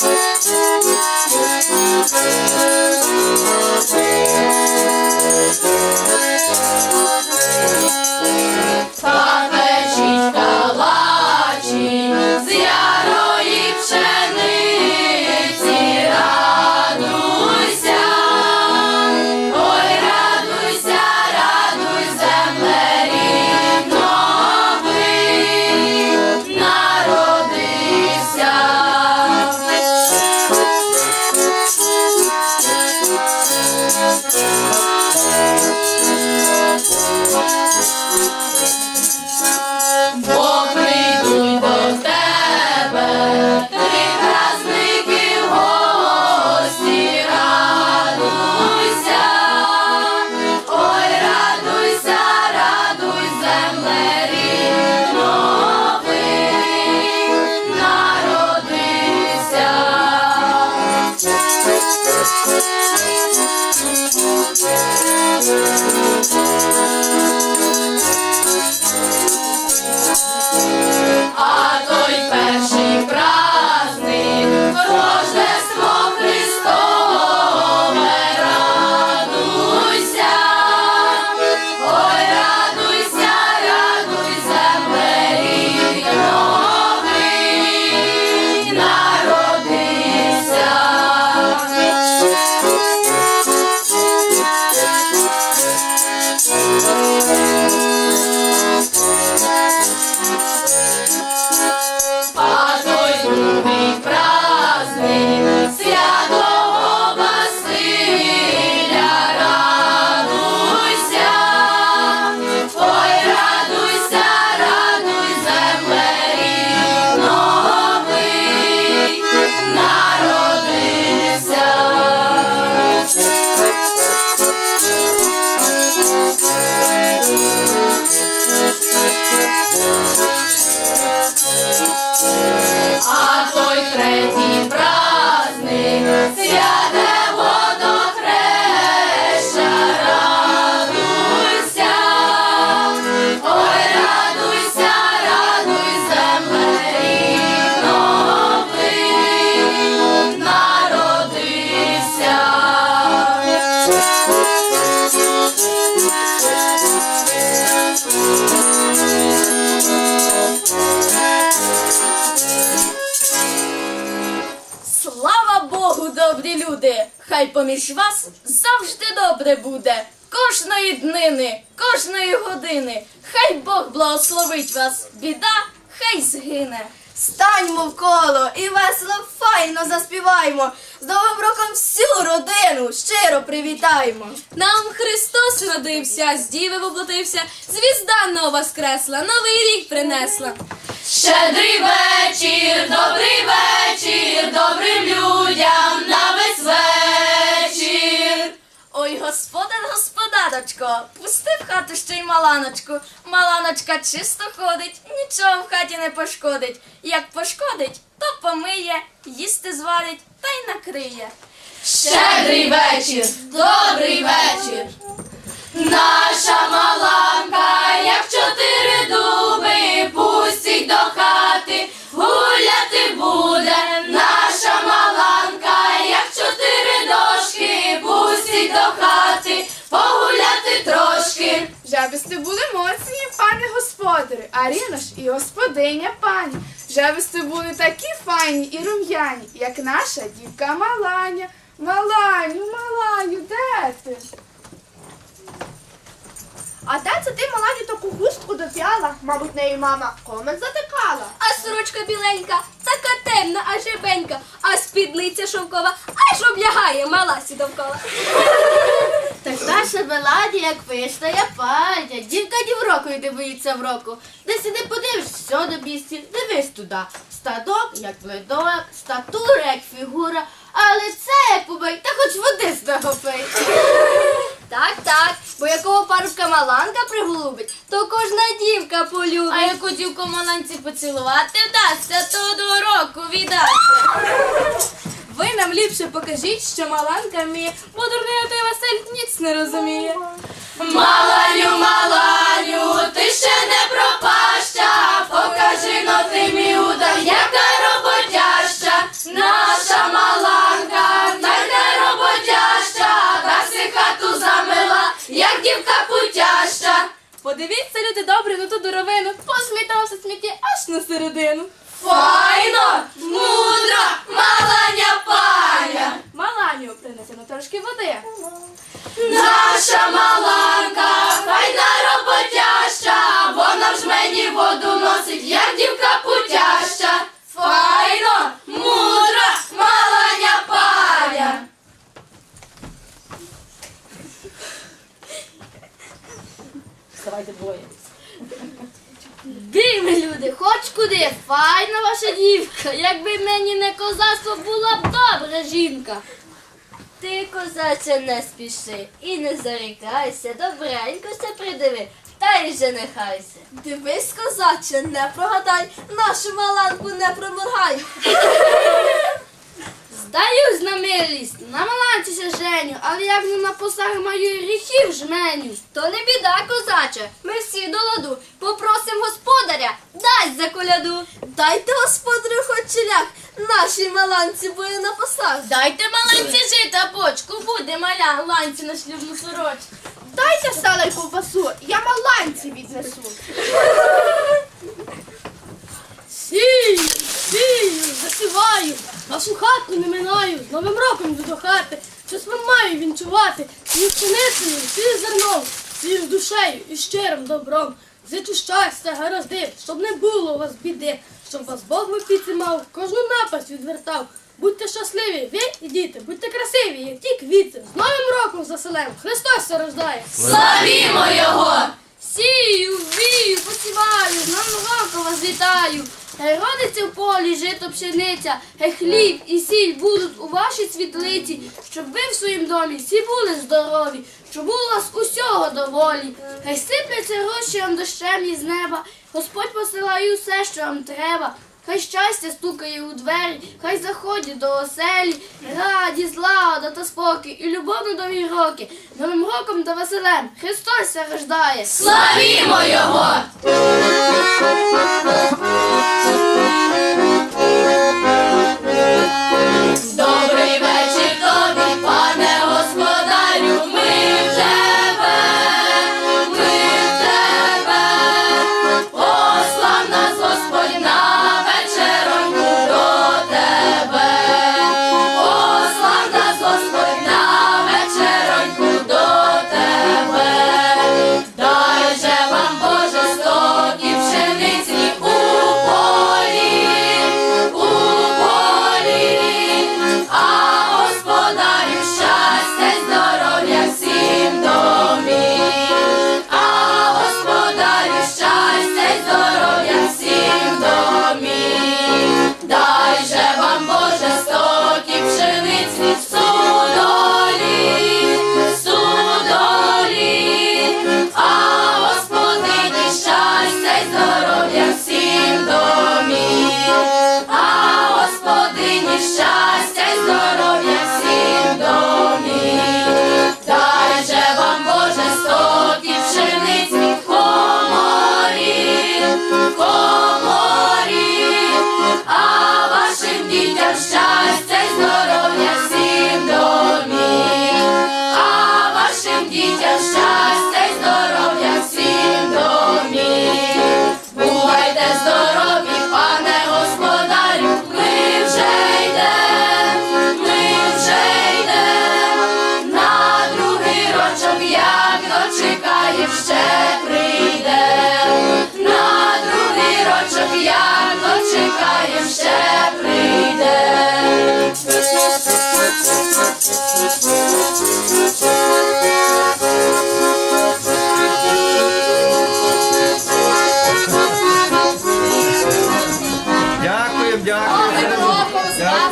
Yeah. Хай поміж вас завжди добре буде. Кожної днини, кожної години. Хай Бог благословить вас. Біда, хай згине. Станьмо в коло і весело файно заспіваємо. З Новим роком всю родину щиро привітаємо. Нам Христос родився, з діви воплотився, звізда нова скресла, новий рік принесла. Щедрий вечір, добрий вечір, добрим людям на весь вечір. Ой, господар, господарочко, пусти в хату ще й маланочку. Маланочка чисто ходить, нічого в хаті не пошкодить. Як пошкодить, то помиє, їсти зварить та й накриє. Щедрий вечір, добрий вечір. Наша маланка, а ж і господиня пані. Жабисти були такі файні і рум'яні, як наша дівка Маланя. Маланю, Маланю, де ти? А де це ти маланю таку хустку доп'яла? Мабуть, нею мама комен затикала. А сорочка біленька, така темна, аж жебенька, а спідниця шовкова, аж облягає маласі довкола. Так наша мелодія, як пишна паня. Дівка ні в року й не боїться в року. І не подивишся, все до місці, дивись туди. Стадок, як блидок, статура, як фігура, але це як побий, та хоч води з того пий. Так, так, бо якого парубка маланка приголубить, то кожна дівка полюбить. А яку дівку маланці поцілувати вдасться, то до року віддасться. Ви нам ліпше покажіть, що маланка вміє, бо дурний отой Василь ніц не розуміє. Маланю, маланю, ти ще не пропаща, покажи но ти мій удар, яка роботяща, наша маланка, найде роботяща, та си хату замила, як дівка путяща. Подивіться, люди добрі, на ту дуровину, трошки наша маланка, файна роботяща, вона в жмені воду носить, як дівка путяща. Файно, мудра, маланя паня. Дивні люди, хоч куди, файна ваша дівка. Якби мені не козацтво, була б добра жінка. Ти, козаче, не спіши і не зарікайся, добренько ся придиви, та й женихайся. Дивись, козаче, не прогадай, нашу маланку не проморгай. Здаюсь на милість, на женю, але як не на посаг маю гріхів жменю. То не біда, козаче, ми всі до ладу. Попросим господаря, дай за коляду. Дайте господарю хоч челяк, нашій маланці бою на посаг. Дайте маленьці жита, бочку, буде маля, ланці на шлюбну сорочку. Дайте сала й ковбасу, я маланці віднесу. Сію, сію, засіваю, нашу хату не минаю, з Новим роком йду до хати, щось вам маю вінчувати, сію пшеницею, сію зерном, з душею і щирим добром. Зичу щастя, гаразди, щоб не було у вас біди, щоб вас Бог в опіці мав, кожну напасть відвертав. Будьте щасливі, ви і діти, будьте красиві, як ті квіти. З Новим роком заселем, Христос се рождає. Славімо його! Сію, вію, посіваю, з новим роком вас вітаю. Родиться в полі жито пшениця, хай хліб і сіль будуть у вашій світлиці, щоб ви в своїм домі всі були здорові, щоб у вас усього доволі. Хай сипляться гроші вам дощем із неба, Господь посилає усе, що вам треба. Хай щастя стукає у двері, хай заходять до оселі, радість, злагода та спокій і любов на довгі роки. Новим роком та веселем Христос рождає. Славімо його! Коморі, а вашим дітям щастя здоров'я всім домі, а вашим дітям щастя здоров'я всім домі. Бувайте здорові, пане господарю, ми вже йдем, ми вже йдем, на другий рочок, як дочекаєм, ще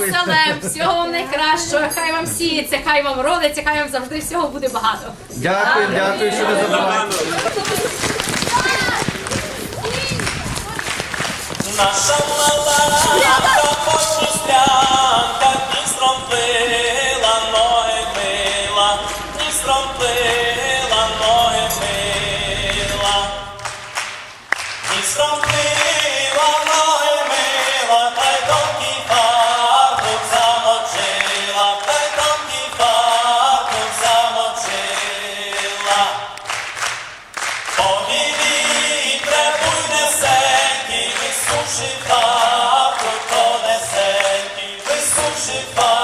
з веселем, всього вам найкращого, хай вам сіється, хай вам родиться, хай вам завжди всього буде багато. Дякую, дякую, що ви забуваєте. Наша почесля crucified.